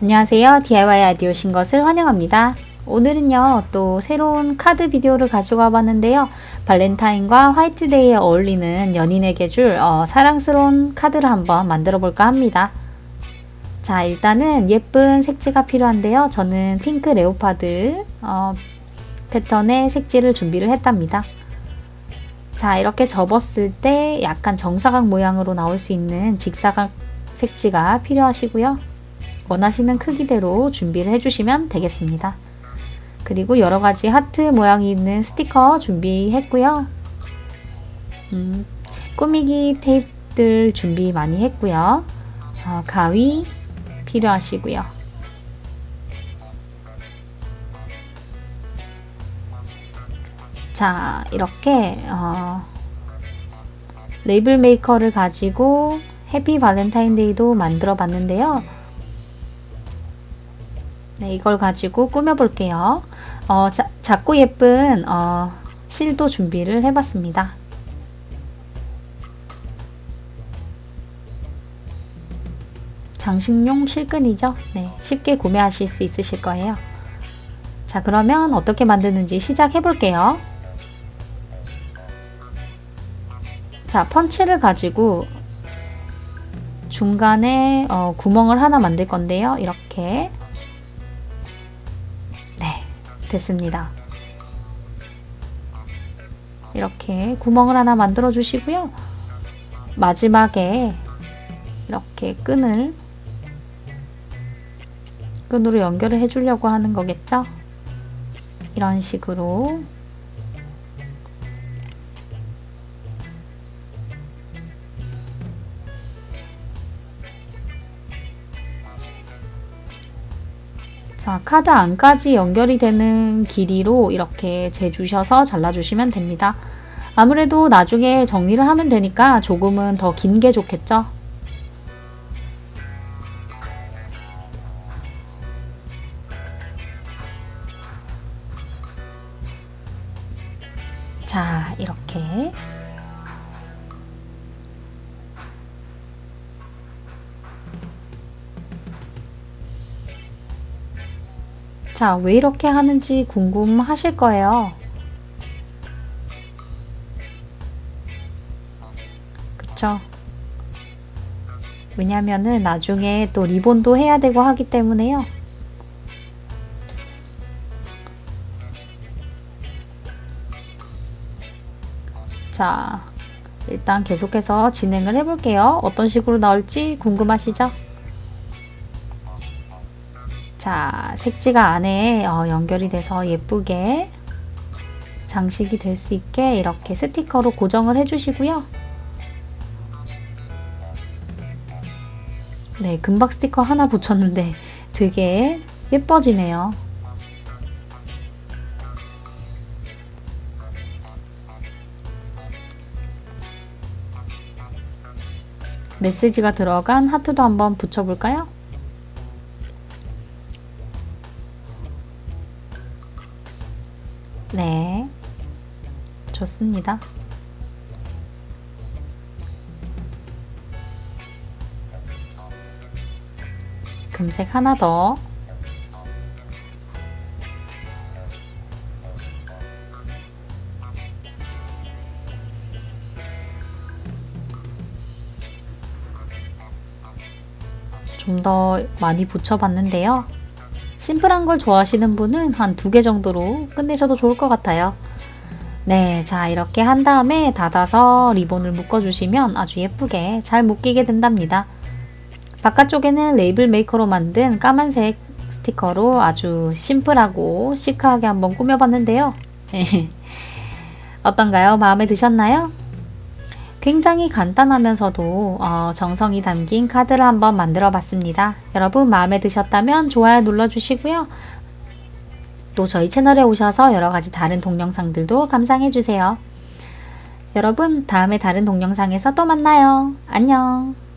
안녕하세요. DIY 아이디어 오신 것을 환영합니다. 오늘은요, 또 새로운 카드 비디오를 가지고 와봤는데요. 발렌타인과 화이트데이에 어울리는 연인에게 줄 어, 사랑스러운 카드를 한번 만들어 볼까 합니다. 자, 일단은 예쁜 색지가 필요한데요. 저는 핑크 레오파드 어, 패턴의 색지를 준비를 했답니다. 자, 이렇게 접었을 때 약간 정사각 모양으로 나올 수 있는 직사각 색지가 필요하시고요. 원하시는 크기대로 준비를 해주시면 되겠습니다. 그리고 여러 가지 하트 모양이 있는 스티커 준비했고요. 음, 꾸미기 테이프들 준비 많이 했고요. 어, 가위 필요하시고요. 자, 이렇게 어, 레이블 메이커를 가지고 해피 발렌타인데이도 만들어 봤는데요. 네, 이걸 가지고 꾸며 볼게요. 어, 자, 작고 예쁜 어, 실도 준비를 해봤습니다. 장식용 실끈이죠. 네, 쉽게 구매하실 수 있으실 거예요. 자, 그러면 어떻게 만드는지 시작해 볼게요. 자, 펀치를 가지고 중간에 어, 구멍을 하나 만들 건데요. 이렇게 네, 됐습니다. 이렇게 구멍을 하나 만들어 주시고요. 마지막에 이렇게 끈을 끈으로 연결을 해 주려고 하는 거겠죠? 이런 식으로 자, 카드 안까지 연결이 되는 길이로 이렇게 재주셔서 잘라주시면 됩니다. 아무래도 나중에 정리를 하면 되니까 조금은 더 긴 게 좋겠죠? 자, 이렇게 자, 왜 이렇게 하는지 궁금하실 거예요. 그쵸? 왜냐면은 나중에 또 리본도 해야 되고 하기 때문에요. 자, 일단 계속해서 진행을 해볼게요. 어떤 식으로 나올지 궁금하시죠? 자, 색지가 안에 어, 연결이 돼서 예쁘게 장식이 될 수 있게 이렇게 스티커로 고정을 해주시고요. 네, 금박 스티커 하나 붙였는데 되게 예뻐지네요. 메시지가 들어간 하트도 한번 붙여볼까요? 네. 좋습니다. 금색 하나 더. 좀 더 많이 붙여봤는데요. 심플한 걸 좋아하시는 분은 한 두 개 정도로 끝내셔도 좋을 것 같아요. 네, 자 이렇게 한 다음에 닫아서 리본을 묶어주시면 아주 예쁘게 잘 묶이게 된답니다. 바깥쪽에는 레이블 메이커로 만든 까만색 스티커로 아주 심플하고 시크하게 한번 꾸며봤는데요. 어떤가요? 마음에 드셨나요? 굉장히 간단하면서도 어, 정성이 담긴 카드를 한번 만들어 봤습니다. 여러분 마음에 드셨다면 좋아요 눌러주시고요. 또 저희 채널에 오셔서 여러 가지 다른 동영상들도 감상해 주세요. 여러분 다음에 다른 동영상에서 또 만나요. 안녕.